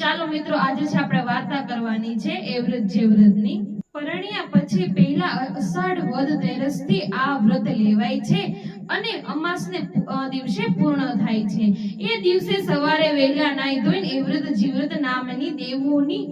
ચાલો મિત્રો, આજે છે આપણે વાર્તા કરવાની છે એ વ્રત જે વ્રતની. પરણ્યા પછી પહેલા અષાઢ વદ તેરસથી આ વ્રત લેવાય છે અને અમાસને ને દિવસે પૂર્ણ થાય છે. એ દિવસે સવારે વહેલા નાઈ ધોઈને એ વ્રત જીવ્રત નામની દેવોની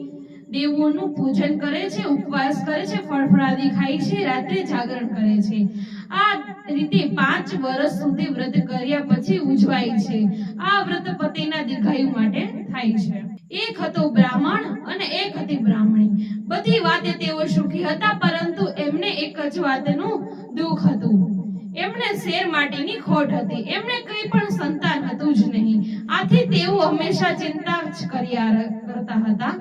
દેવોનું પૂજન કરે છે, ઉપવાસ કરે છે, ફળફળાદી ખાય છે, રાત્રે જાગરણ કરે છે. આ રીતે પાંચ વર્ષ સુધી વ્રત કર્યા પછી ઉજવાય છે. આ વ્રત પતિના દીર્ઘાયુ માટે થાય છે. એક હતો બ્રાહ્મણ અને એક હતી બ્રાહ્મણી. બધી વાતે તેઓ સુખી હતા, પરંતુ એમને એક જ વાતનું દુઃખ હતું. એમને શેર માટેની ખોટ હતી. એમને કંઈ પણ સંતાન હતું જ નહીં. આથી તેઓ હંમેશા ચિંતા જ કર્યા કરતા હતા.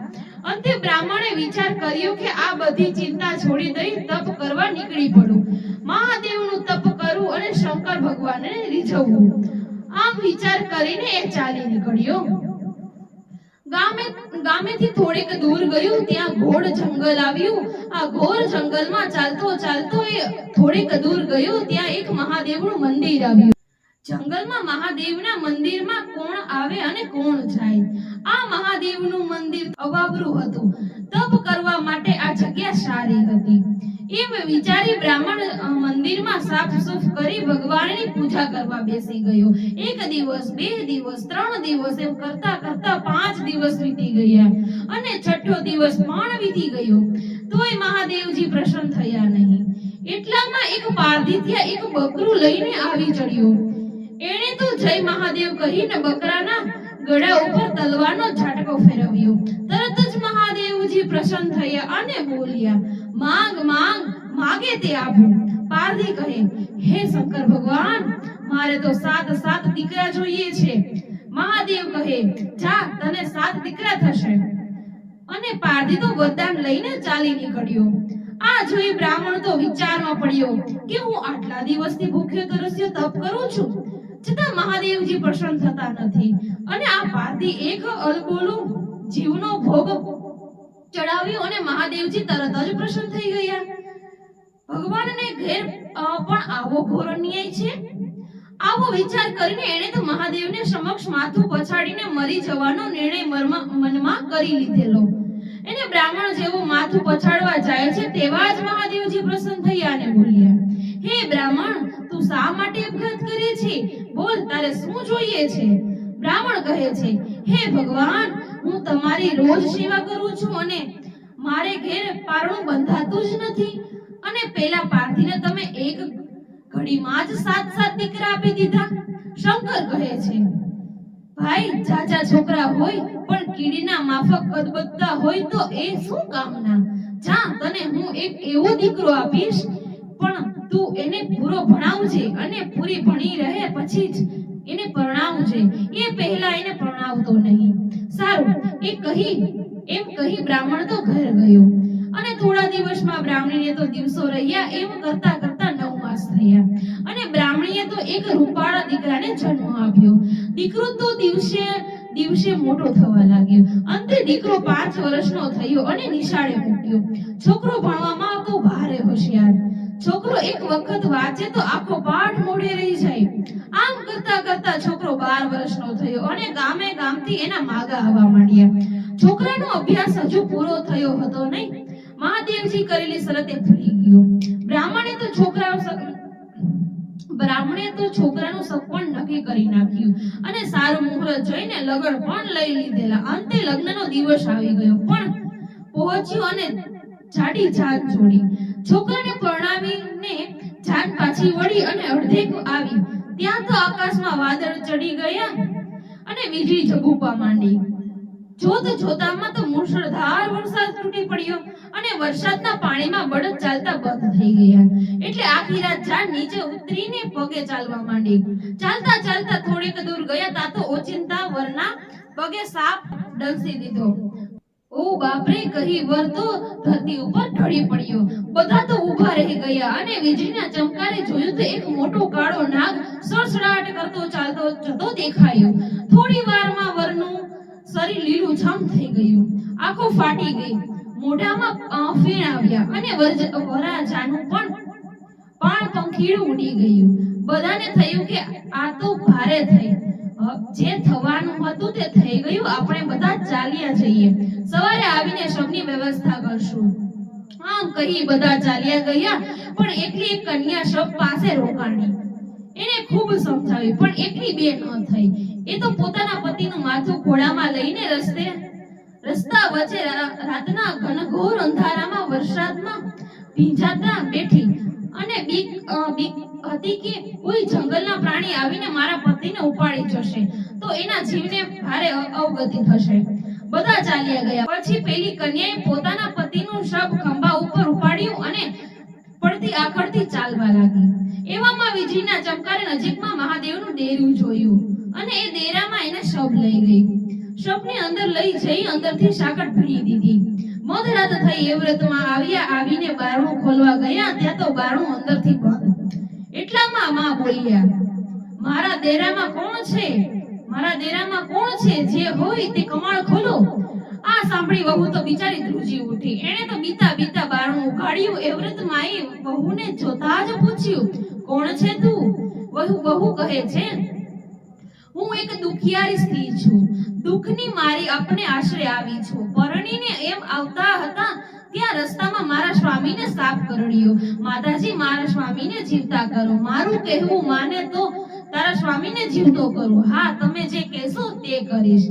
અંતે બ્રાહ્મણે વિચાર કર્યો કે આ બધી ચિંતા છોડી દઈ તપ કરવા નીકળી પડું. મહાદેવનું તપ કરવું અને શંકર ભગવાનને રીઝવવું. આમ વિચાર કરીને એ ચાલી નીકળ્યો. ગામે, ગામેથી થોડેક દૂર ગયું, ત્યાં ઘોર જંગલ આવ્યું. આ ઘોર જંગલમાં ચાલતો ચાલતો એ થોડેક દૂર ગયો, ત્યાં એક મહાદેવનું મંદિર આવ્યું. જંગલમાં મહાદેવના મંદિરમાં કોણ આવે અને કોણ જાય? આ મહાદેવનું મંદિર અવાવરું હતું. તપ કરવા માટે આ જગ્યા સારી હતી. એમ વિચારી બ્રાહ્મણ મંદિરમાં સાફ સુફ કરી ભગવાનની પૂજા કરવા બેસી ગયો. એક દિવસ, બે દિવસ, ત્રણ દિવસ એમ કરતા કરતા પાંચ દિવસ વીતી ગયા અને છઠ્ઠો દિવસ પણ વીતી ગયો. તોય મહાદેવજી પ્રસન્ન થયા નહીં. એટલામાં એક પારધી એક બકરું લઈને આવી ચડ્યો. એણે તો જય મહાદેવ કહીને બકરાના ગળા ઉપર તલવારનો ઝાટકો ફેરવ્યો. તરત જ મહાદેવજી પ્રસન્ન થયા અને બોલ્યા, માંગ માંગ, માગે તે આપું પારધી કહે, હે શંકર ભગવાન, મારે તો સાત સાત દીકરા જોઈએ છે. મહાદેવ કહે, જા, તને સાત દીકરા થશે. અને પારધી તો વરદાન લઈને ચાલી નીકળ્યો. આ જોઈ બ્રાહ્મણ તો વિચારમાં પડ્યો, કે હું આટલા દિવસથી ભૂખ્યો તરસ્યો, તપ કરું છું? છતાં મહાદેવજી પ્રસન્ન થતા નથી. અને આ પારધી એક અલબોલું જીવનો ભોગ ચડાવ્યો અને મહાદેવજી તરત જ પ્રસન્ન થઈ ગયા. ભગવાનને ઘેર પણ આવો ઘોર અન્યાય છે? આવો વિચાર કરીને એણે તો મહાદેવને સમક્ષ માથું પછાડીને મરી જવાનો નિર્ણય મનમાં કરી લીધેલો. એને બ્રાહ્મણ જેવું માથું પછાડવા જાય છે તેવા જ મહાદેવજી પ્રસન્ન થયા અને બોલ્યા, હે બ્રાહ્મણ તું શા માટે અપઘાત કરે છે? બોલ, તારે શું જોઈએ છે? બ્રાહ્મણ કહે છે, હે ભગવાન, હું તમારી રોજ સેવા કરું છું અને મારે ઘેર પારણું બંધાતું જ નથી. અને પેલા પારધીને તમે એક ઘડીમાં જ સાત સાત દીકરા આપી દીધા. શંકર કહે છે, ભાઈ ચાચા છોકરા હોય, પણ કીડીના માફક કદબદતા હોય તો એ શું કામના? જા, તને હું એક એવો દીકરો આપીશ, પણ તું એને પૂરો ભણાવજે અને પૂરી ભણી રહે પછી જ એને પરણાવજે. એ પહેલા એને પરણાવતો નહીં. સારું, એ કહી, એમ કહી બ્રાહ્મણ તો ઘર ગયો. અને થોડા દિવસમાં બ્રાહ્મણીએ તો દિવસો રહ્યા, એમ કરતા કરતા નવ માસ થયા. અને બ્રાહ્મણીએ તો એક રૂપાળા દીકરાને જન્મ આપ્યો. દીકરો તો દિવસે દિવસે મોટો થવા લાગ્યો. અંતે દીકરો પાંચ વર્ષનો થયો અને નિશાળે મૂક્યો. છોકરો ભણવામાં તો ભારે હોશિયાર. છોકરો એક વખત વાંચે તો આખો પાઠ મોઢે રહી જાય. આમ કરતા કરતા છોકરો 12 વર્ષનો થયો અને ગામે ગામથી એના માગા આવવા માંડ્યા. છોકરાનો અભ્યાસ હજુ પૂરો થયો હતો નહીં. મહાદેવજી કરેલી શરતે ભૂલી ગયો. બ્રાહ્મણે તો છોકરા બ્રાહ્મણે તો છોકરાનું સપન નક્કી કરી નાખ્યું અને સારું મુહૂર્ત જોઈને લગ્ન પણ લઈ લીધેલા. અંતે લગ્નનો દિવસ આવી ગયો. પણ પહોંચ્યો અને જાડી જાત જોડી. છોકરાને પરણાવીને જાન પાછી વળી અને અડધેક આવી. ત્યાં તો આકાશમાં વાદળ ચડી ગયા અને વીજળી ઝગુપા માંડી. જોત જોતામાં તો મુશળધાર વરસાદ તૂટી પડ્યો અને વરસાદના પાણીમાં બળદ ચાલતા બંધ થઈ ગયા. એટલે આખી રાત જાન નીચે ઉતરીને પગે ચાલવા માંડી. ચાલતા ચાલતા થોડેક દૂર ગયા તા તો ઓચિંતા વરના પગે સાપ ડંસી દીધો. ઓ બાપરે, કહી વર તો ધરતી ઉપર ઢળી પડ્યો. બધા તો ઊભા રહી ગયા અને વીજળીના ચમકારે જોયું તો એક મોટો કાળો નાગ સડસડાટ કરતો ચાલતો જતો દેખાયો. થોડી વારમાં વરનું શરીર લીલું છમ થઈ ગયું. આંખો ફાટી ગઈ. મોઢામાં ફીણ આવ્યા અને વરજ- વરાજાનું પણ પાણ પંખીડું ઉડી ગયું. બધાને થયું કે આ તો ભારે થઈ. જે ચાલ્યા જઈએ. સવારે આવીને શબની વ્યવસ્થા કરશું. આમ કહી બધા ચાલ્યા ગયા, પણ એકલી એક કન્યા શબ પાસે રોકાણી. એને ખૂબ સમજાવી, પણ એકલી બે ન થઈ. એ તો પોતાના પતિનું માથું ઘોડામાં લઈને રસ્તે, રસ્તા વચ્ચે રાતના ઘનઘોર અંધારામાં વરસાદમાં ભીંજાતા બેઠી. અને બીક બીક હતી કે કોઈ જંગલના પ્રાણી આવીને મારા પતિને ઉપાડી જશે, તો એના જીવને ભારે અવગતિ થશે. બધા ચાલ્યા ગયા. પછી પેલી કન્યાએ પોતાના પતિનું શબ ખંભા ઉપર ઉપાડ્યું અને પડતી આખડતી ચાલવા લાગી. એવામાં વીજળીના ચમકારે નજીકમાં મહાદેવનું ડેરું જોયું અને એ ડેરામાં એને શબ લઈ ગઈ. શબને અંદર લઈ જઈ અંદરથી સાકર ભરી દીધી. મધરાત થઈ એ આવ્યા, આવીને બારણું ખોલવા ગયા, ત્યાં તો બારણું અંદરથી બંધ. એટલામાં માં બોલ્યા, મારા ડેરામાં કોણ છે? મારા દેરામાં કોણ છે? જે હોય તે કમાળ ખોલો. આ સાંભળી વહુ તો બિચારી ધ્રુજી ઉઠી. એણે તો બીતા બીતા બારણું ઉઘાડ્યું એ વ્રત માએ વહુને જોતા જ પૂછ્યું, કોણ છે તું? વહુ વહુ કહે છે, હું એક દુખિયારી સ્ત્રી છું. દુઃખની મારી આપને આશરે આવી છું. પરણીને એમ આવતા હતા ત્યાં રસ્તામાં મારા સ્વામીને સાપ કરડ્યો. માતાજી, મારા સ્વામીને જીવતા કરો. મારું કહેવું માને તો તારા સ્વામીને જીવતો કરું. હા, તમે જે કહેશો તે કરીશ.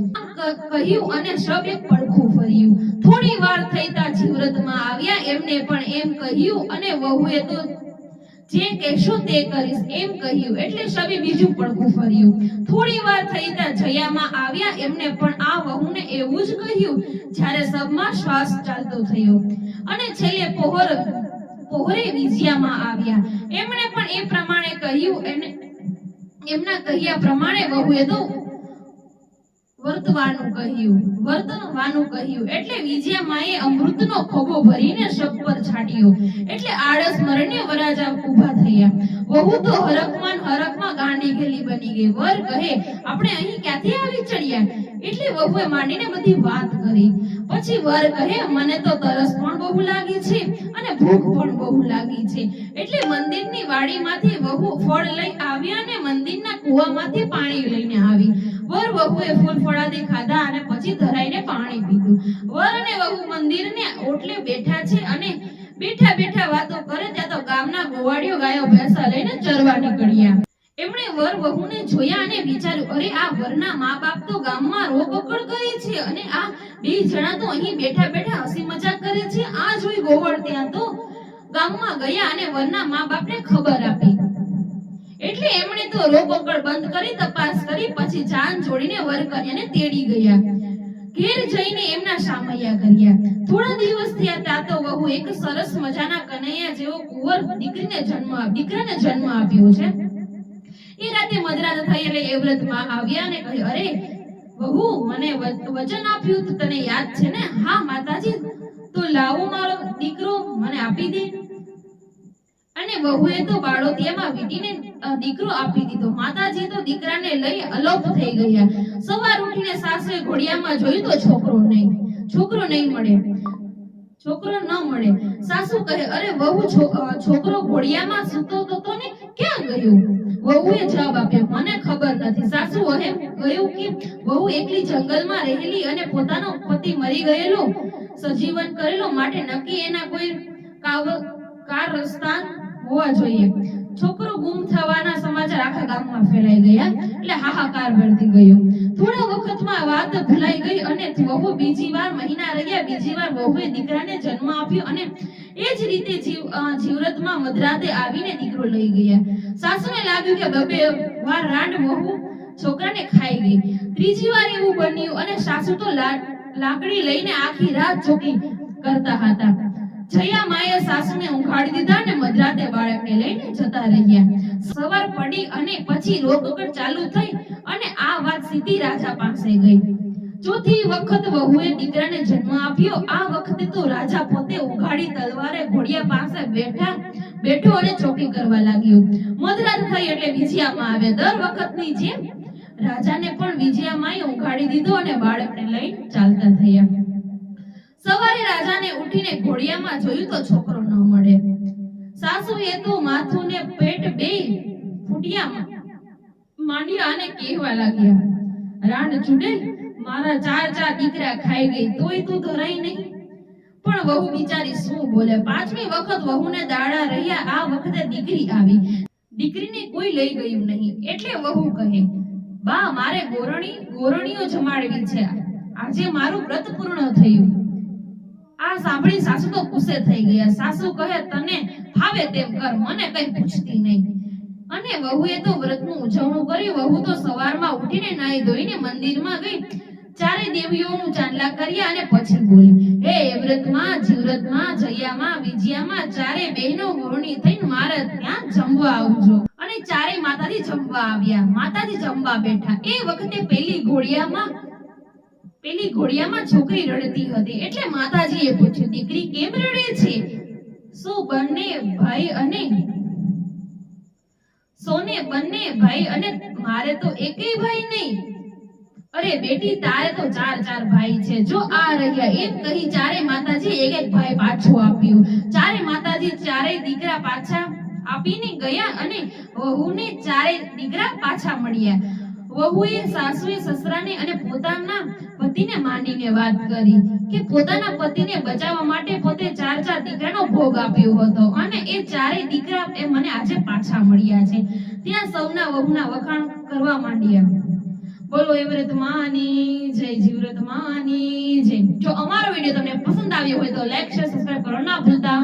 કહ્યું અને શબ પડખું ફર્યું. થોડી વાર થઈ તા જીવરતમાં આવ્યા, એમને પણ એમ કહ્યું અને વહુએ તો જે કહેશો તે કરીશ એમ કહ્યું. એટલે શબે બીજું પડખું ફર્યું. થોડી વાર થઈ ત્યાં જયામાં આવ્યા, એમને પણ આ વહુને એવું જ કહ્યું, જ્યારે સબમાં શ્વાસ ચાલતો થયો. અને છેલ્લે પોહર, પોહરે વિજયામાં આવ્યા. એમણે પણ એ પ્રમાણે કહ્યું, એને એમના કહ્યા પ્રમાણે વહુએ તો વર્તવાનું કહ્યું, વર્તનવાનું કહ્યું. એટલે વિજયામાએ અમૃતનો ખોબો ભરીને શબ પર છાંટ્યો. એટલે આળસ મરણે વરાજા ઊભા થયા. વહુ તો હરખમાં હરકમાં ગાંડી ગેલી બની ગઈ. વર કહે, આપણે અહીં ક્યાંથી આવી ચડ્યા? એટલે વહુએ માંડીને બધી વાત કરી. પછી વર કહે, મને તો તરસ પણ બહુ લાગી છે અને ભૂખ પણ બહુ લાગી છે. એટલે મંદિરની વાડીમાંથી વહુ ફળ લઈ આવી અને મંદિરના કૂવામાંથી પાણી લઈને આવી. વર વહુએ ફૂલ ફળાદી ખાધા અને પછી ધરાઈને પાણી પીધું. વર અને વહુ મંદિરને ઓટલે બેઠા છે અને બેઠા બેઠા વાતો કરે, ત્યાં તો ગામના ગોવાળીઓ ગાયો ભેંસા લઈને ચરવા નીકળ્યા. એમણે વર વહુને જોયા અને વિચાર્યું, અરે, આ વરના મા બાપ તો ગામમાં રોકકડ કરે છે અને આ બે જણા તો અહીં બેઠા બેઠા હસી મજાક કરે છે. આ જોઈ ગોવળ ત્યાં તો ગામમાં ગયા અને વરના મા બાપને ખબર આપી. એટલે એમણે તો રોકકડ બંધ કરી, તપાસ કરી, પછી જાન જોડીને વર કન્યાને તેડી ગયા. ઘેર જઈને એમના સામૈયા કર્યા. થોડા દિવસ થયા તાતો વહુ એક સરસ મજાના કનૈયા જેવો કુંવર દીકરીને જન્મ દીકરાને જન્મ આપ્યો છે. એ રાતે મધરાત થઈ એટલે એ વ્રતમાં આવ્યા અને કહ્યું, અરે, વહુ, મને વચન આપ્યું તો તને યાદ છે ને? હા, માતાજી, તો લાવો મારો દીકરો, મને આપી દે. અને વહુએ તો બાળોતિયામાં વીટીને દીકરો આપી દીધો. માતાજી તો દીકરાને લઈ અલોપ થઈ ગયા. સવાર ઉઠીને સાસરે ઘોડિયામાં જોયું તો છોકરો નહીં. છોકરો નહીં મળે. છોકરો ન મળે. સાસુ કહે, અરે વહુ છોકરો ઘોડિયામાં સૂતો તો તો ને ક્યાં ગયો? વહુએ જવાબ આપ્યો, મને ખબર નથી. સાસુ કહે કહ્યું કે વહુ એકલી જંગલમાં રહેલી અને પોતાનો પતિ મરી ગયેલો, સજીવન કરેલો, માટે નક્કી એના કોઈ કાવ, કાર રસ્તા હોવા જોઈએ. છોકરો ગુમ થવાના સમાચાર આખા ગામમાં ફેલાઈ ગયા એટલે હાહાકાર વર્તી ગયો. થોડા વખતમાં વાત ભૂલાઈ ગઈ અને વહુ બીજી વાર મહિના રહ્યા. બીજી વાર વહુએ દીકરાને જન્મ આપ્યો અને એ જ રીતે જીવ જીવરતમાં મધરાતે આવીને દીકરો લઈ ગયા. સાસુને લાગ્યું કે બબે, વાર રાંડ વહુ છોકરાને ખાઈ ગઈ. ત્રીજી વાર એવું બન્યું અને સાસુ તો લાકડી લઈને આખી રાત ચોકી કરતા હતા. જયા માએ સાસુને ઉઘાડી દીધા અને મધરાતે બાળકને લઈને જતા રહ્યા. સવાર પડી અને પછી રોકકડ ચાલુ થઈ અને આ વાત સીધી રાજા પાસે ગઈ. ચોથી વખત વહુએ દીકરાને જન્મ આપ્યો. આ વખતે તો રાજા પોતે ઉઘાડી તલવારે ઘોડિયા પાસે બેઠા, બેઠો અને ચોકી કરવા લાગ્યો. મધરાત થઈ એટલે વિજયામાં આવ્યા. દર વખતની જેમ રાજાને પણ વિજયામાં ઉઘાડી દીધો અને બાળકને લઈ ચાલતા થયા. સવારે રાજાને ઉઠીને ઘોડિયામાં જોયું તો છોકરો ન મળે. સાસુએ તો માથું પેટ બે ફૂટિયા માંડ્યા કહેવા લાગ્યા, રાણ જુડે મારા ચાર ચાર દીકરા ખાઈ ગઈ, તોય તું ધરાઈ નહીં. પણ વહુ બિચારી શું બોલે? પાંચમી વખત વહુને દાડા રહ્યા, આ વખતે દીકરી આવી. દીકરીને કોઈ લઈ ગયું નહીં. એટલે વહુ કહે, બા, મારે ગોરણી, ગોરણીઓ જમાડવી છે. આજે મારું વ્રત પૂર્ણ થયું. આ સાંભળી સાસુ તો ગુસ્સે થઈ ગયા. સાસુ કહે, તને ફાવે તેમ કર, મને કઈ પૂછતી નહીં. અને વહુએ તો વ્રતનું ઉજવણું કર્યું. વહુ તો સવારમાં ઉઠીને નાઈ ધોઈને મંદિરમાં ગઈ. ચારે દેવીઓનું ચાંદલા કર્યા અને પછી બોલી, હે વ્રતમાં જીવ્રતમાં જયામાં, વિજયામાં, ચારે બહેનો ગોરણી થઈને મારે ત્યાં જમવા આવજો. અને ચારે માતાજી જમવા આવ્યા. માતાજી જમવા બેઠા. એ વખતે પેલી ઘોડિયામાં પેલી ઘોડિયામાં છોકરી રડતી હતી. એટલે માતાજીએ પૂછ્યું, દીકરી કેમ રડે છે? સો બંને ભાઈ અને સોને બંને ભાઈ અને મારે તો એકેય ભાઈ નહીં? અરે બેટી, તારે તો ચાર ચાર ભાઈ છે. જો આ રહ્યા, એમ કહી ચારે માતાજી એક એક ભાઈ પાછું આપ્યું. ચારે માતાજી ચારે દીકરા પાછા આપીને ગયા અને વહુને ચારે દીકરા પાછા મળ્યા. વહુએ સાસુએ સસરાને અને પોતાના પતિને માનીને વાત કરી કે પોતાના પતિને બચાવવા માટે પોતે ચાર ચાર દીકરાનો ભોગ આપ્યો હતો અને એ ચારેય દીકરા એ મને આજે પાછા મળ્યા છે. ત્યાં સૌના વહુના વખાણ કરવા માંડ્યા. બોલો એવરત માની, જય જીવ્રત માની, જય. જો અમારો વીડિયો તમને પસંદ આવ્યો હોય તો લાઈક શેર સબસ્ક્રાઇબ કરો, ના ભૂલતા.